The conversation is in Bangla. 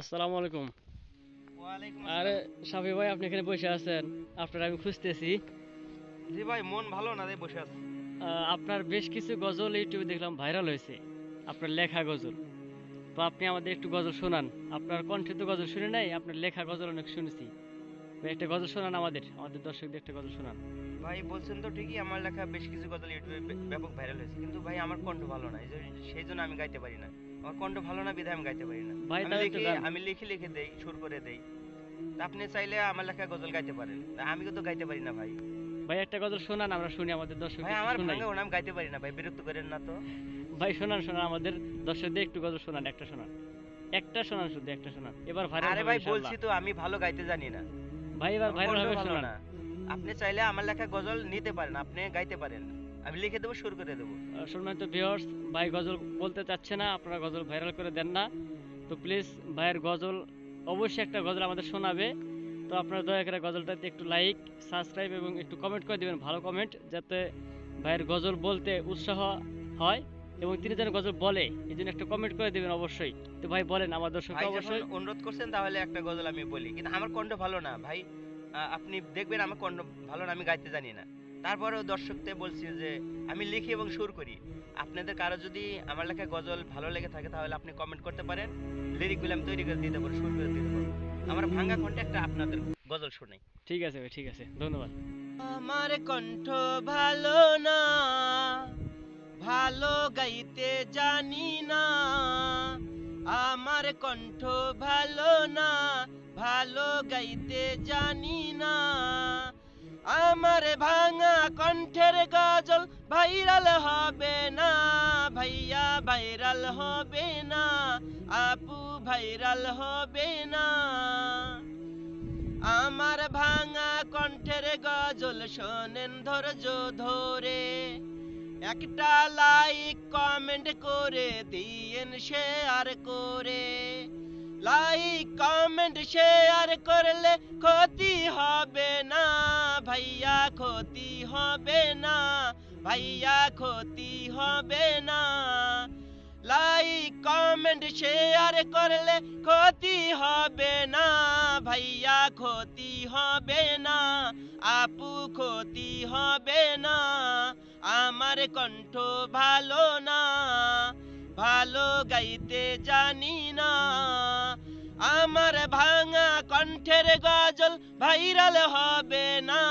আসসালামু আলাইকুম। আরে সাফি ভাই আপনি এখানে বসে আছেন। আপনার আমি খুঁজতেছি। জি ভাই মন ভালো না বসে আছি। আপনার বেশ কিছু গজল ইউটিউবে দেখলাম ভাইরাল হয়েছে। আপনার লেখা গজল। তো আপনি আমাদের একটু গজল শোনান। আপনার কণ্ঠে তো গজল শুনে নাই আপনার লেখা গজল অনেক শুনেছি। একটা গজল শোনান আমাদের আমাদের দর্শকদের একটা গজল শোনান। ভাই বলছেন তো ঠিকই আমার লেখা বেশ কিছু গজল ইউটিউবে ব্যাপক ভাইরাল হয়েছে কিন্তু ভাই আমার কণ্ঠ ভালো না সেই জন্য আমি গাইতে পারি না। আমার কণ্ঠ ভালো না বিধায় আমি গাইতে পারি না। ভাই, আমি লিখে আমি লিখে লিখে দেই সুর করে দেই। আপনি চাইলে আমার লেখা গজল গাইতে পারেন। আমি তো গাইতে পারি না ভাই। ভাই একটা গজল শোনান আমরা শুনি আমাদের দর্শক ভাই আমার ভাঙা ওনাম গাইতে পারি না ভাই বিরক্ত করেন না তো। ভাই শোনান শোনান আমাদের দর্শকদের একটু গজল শোনান একটা শোনান। একটা শোনান শুধু একটা শোনান। এবার ভাইরাল আরে ভাই বলছি তো আমি ভালো গাইতে জানি না। ভাই এবার ভাইরাল হবে শোনান। আপনি চাইলে আমার লেখা গজল নিতে পারেন আপনি গাইতে পারেন। আমি লিখে দেবো সুর করে দেবো। সম্মানিত ভিউয়ার্স ভাই গজল বলতে চাচ্ছে না আপনারা গজল ভাইরাল করে দেন না। তো প্লিজ ভাইয়ের গজল অবশ্যই একটা গজল আমাদের শোনাবে। তো আপনারা দয়া করে গজলটাতে একটু লাইক সাবস্ক্রাইব এবং একটু কমেন্ট করে দিবেন ভালো কমেন্ট যাতে ভাইয়ের গজল বলতে উৎসাহ হয়। এবং তিনি যেন গজল বলে এই জন্য একটা কমেন্ট করে দিবেন অবশ্যই। তো ভাই বলেন আমার দর্শক ভাই অবশ্যই। অনুরোধ করছেন তাহলে একটা গজল আমি বলি। কিন্তু আমার কণ্ঠ ভালো না ভাই। আপনি দেখবেন আমার কণ্ঠ ভালো না আমি গাইতে জানি না। তারপরেও দর্শকদের বলছি যে আমি লিখি এবং সুর করি। আপনাদের কারও যদি আমার লেখা গজল ভালো লেগে থাকে তাহলে আপনি কমেন্ট করতে পারেন। লিরিকগুলো আমি তৈরি করে দিতে পারব সুর করে দিতে পারব আমার ভাঙ্গা কণ্ঠে একটা আপনাদের গজল শুনাই। ঠিক আছে ভাই ঠিক আছে। ধন্যবাদ। আমার কণ্ঠ ভালো না ভালো গাইতে জানি না। আমার কণ্ঠ ভালো না, ভালো গাইতে জানি না। আমার ভাঙা কণ্ঠের গজল ভাইরাল হবে না, ভাইয়া ভাইরাল হবে না, আপু ভাইরাল হবে না। আমার ভাঙা কণ্ঠের গজল শোনেন ধৈর্য ধরে। একটা লাইক কমেন্ট করে দিয়েন, শেয়ার করে। লাইক কমেন্ট, শেয়ার করলে ক্ষতি হবে না, ভাইয়া ক্ষতি হবে না, ভাইয়া ক্ষতি হবে না। লাইক কমেন্ট, শেয়ার করলে ক্ষতি হবে না, ভাইয়া ক্ষতি হবে না, আপু ক্ষতি হবে না। আমার কণ্ঠ ভালো না, ভালো গাইতে জানি না। আমার ভাঙা কণ্ঠের গজল ভাইরাল হবে না।